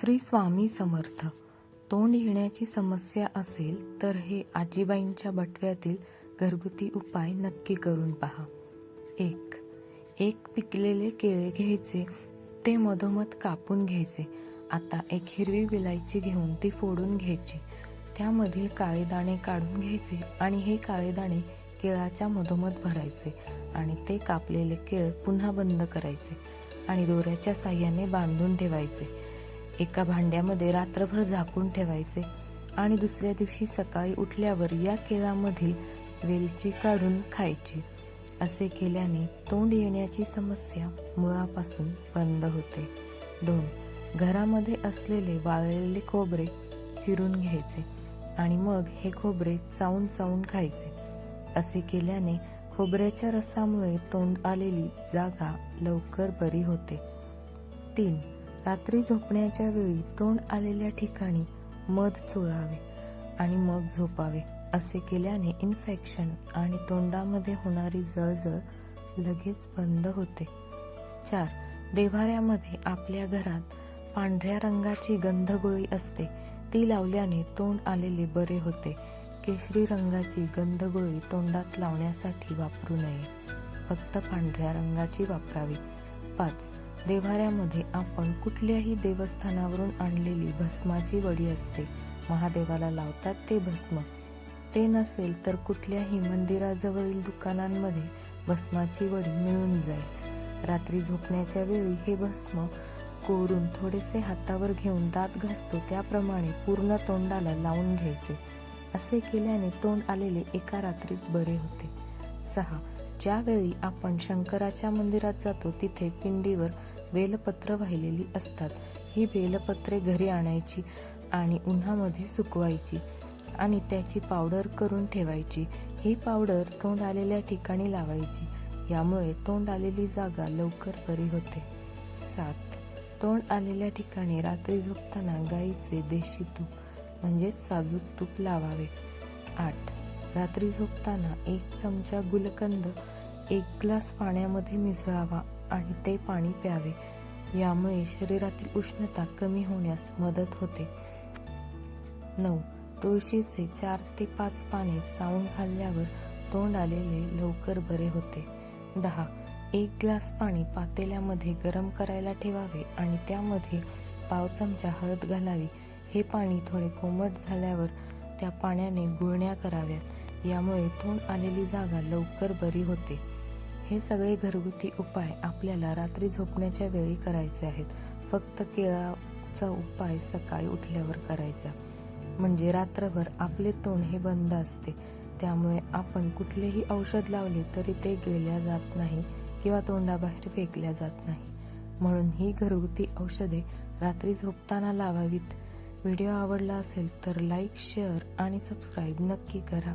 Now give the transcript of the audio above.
श्री स्वामी समर्थ. तोंड येण्याची समस्या असेल तर हे आजीबाईंच्या बटव्यातील घरगुती उपाय नक्की करून पहा. एक एक पिकलेले केळे घ्यायचे ते मधोमध कापून घ्यायचे. आता एक हिरवी विलायची घेऊन ती फोडून घ्यायची. त्यामधील काळे दाणे काढून घ्यायचे आणि हे काळे दाणे केळाच्या मधोमध भरायचे आणि ते कापलेले केळ पुन्हा बंद करायचे आणि दोऱ्याच्या साह्याने बांधून ठेवायचे. एका भांड्यामध्ये रात्रभर झाकून ठेवायचे आणि दुसऱ्या दिवशी सकाळी उठल्यावर या केळामधील वेलची काढून खायची. असे केल्याने तोंड येण्याची समस्या मुळापासून बंद होते. दोन घरामध्ये असलेले वाळलेले खोबरे चिरून घ्यायचे आणि मग हे खोबरे चावून चावून खायचे. असे केल्याने खोबऱ्याच्या रसामुळे तोंड आलेली जागा लवकर बरी होते. तीन रात्री झोपण्याच्या वेळी तोंड आलेल्या ठिकाणी मध चोळावे आणि मग झोपावे असे केल्याने इन्फेक्शन आणि तोंडामध्ये होणारी जळजळ लगेच बंद होते. चार देवाऱ्यामध्ये आपल्या घरात पांढऱ्या रंगाची गंधगोळी असते. ती लावल्याने तोंड आलेले बरे होते. केशरी रंगाची गंधगोळी तोंडात लावण्यासाठी वापरू नये. फक्त पांढऱ्या रंगाची वापरावी. पाच देव्हाऱ्यामध्ये आपण कुठल्याही देवस्थानावरून आणलेली भस्माची वडी असते. महादेवाला लावतात ते भस्म. ते नसेल तर कुठल्याही मंदिराजवळील दुकानांमध्ये भस्माची वडी मिळून जाईल. रात्री झोपण्याच्या वेळी हे भस्म कोरून थोडेसे हातावर घेऊन दात घासतो त्याप्रमाणे पूर्ण तोंडाला लावून घ्यायचे. असे केल्याने तोंड आलेले एका रात्रीत बरे होते. सहा. ज्यावेळी आपण शंकराच्या मंदिरात जातो तिथे पिंडीवर बेलपत्र वाहिलेली असतात. ही बेलपत्रे घरी आणायची आणि उन्हामध्ये सुकवायची आणि त्याची पावडर करून ठेवायची. ही पावडर तोंड आलेल्या ठिकाणी लावायची. यामुळे तोंड आलेली जागा लवकर बरी होते. सात. तोंड आलेल्या ठिकाणी रात्री झोपताना गाईचे देशी तूप म्हणजेच साजूक तूप लावावे. आठ. रात्री झोपताना एक चमचा गुलकंद एक ग्लास पाण्यामध्ये मिसळावा आणि ते पाणी प्यावे. यामुळे शरीरातील उष्णता कमी होण्यास मदत होते. नऊ. तुळशीचे चार ते पाच पाने चावून खाल्ल्यावर तोंड आलेले लवकर बरे होते. दहा. एक ग्लास पाणी पातेल्यामध्ये गरम करायला ठेवावे आणि त्यामध्ये पाव चमचा हळद घालावी. हे पाणी थोडे कोमट झाल्यावर त्या पाण्याने गुळण्या कराव्यात. यामुळे तोंड आलेली जागा लवकर बरी होते. हे सगळे घरगुती उपाय आपल्याला रात्री झोपण्याच्या वेळी करायचे आहेत. फक्त केळाचा उपाय सकाळी उठल्यावर करायचा. म्हणजे रात्रभर आपले तोंड हे बंद असते. त्यामुळे आपण कुठलेही औषध लावले तरी ते गेल्या जात नाही किंवा तोंडाबाहेर फेकल्या जात नाही. म्हणून ही घरगुती औषधे रात्री झोपताना लावावीत. व्हिडिओ आवडला असेल तर लाईक शेअर आणि सबस्क्राईब नक्की करा.